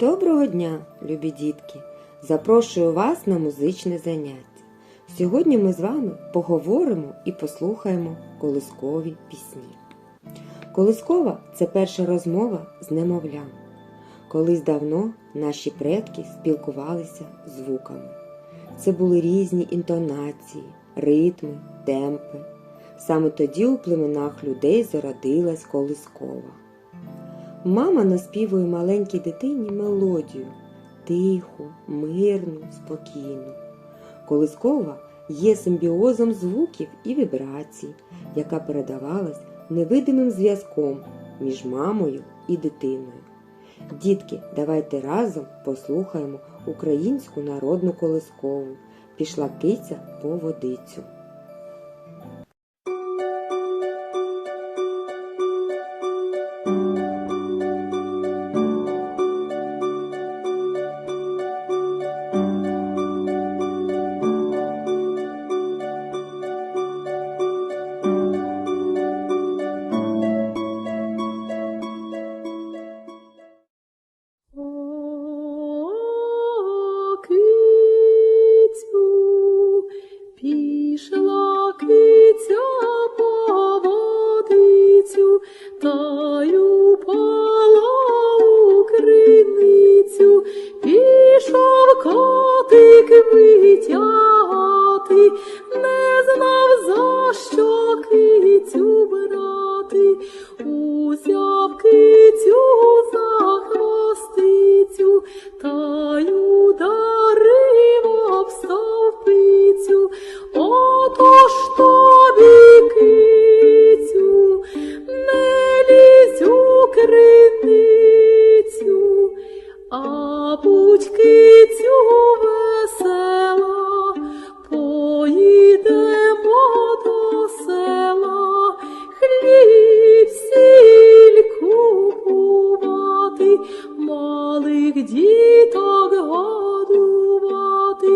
Доброго дня, любі дітки! Запрошую вас на музичне заняття. Сьогодні ми з вами поговоримо і послухаємо колискові пісні. Колискова це перша розмова з немовлям. Колись давно наші предки спілкувалися звуками. Це були різні інтонації, ритми, темпи. Саме тоді у племенах людей зародилась колискова. Мама наспівує маленькій дитині мелодію тиху, мирну, спокійну. Колискова є симбіозом звуків і вібрацій, яка передавалась невидимим зв'язком між мамою і дитиною. Дітки, давайте разом послухаємо українську народну колискову. Пішла киця по водицю. не знав, за що кицю брати, Узяв кицю за хвостицю та й ударив об стовпицю. Отож тобі кицю, не лізь у криницю, а будь кицю. згадувати.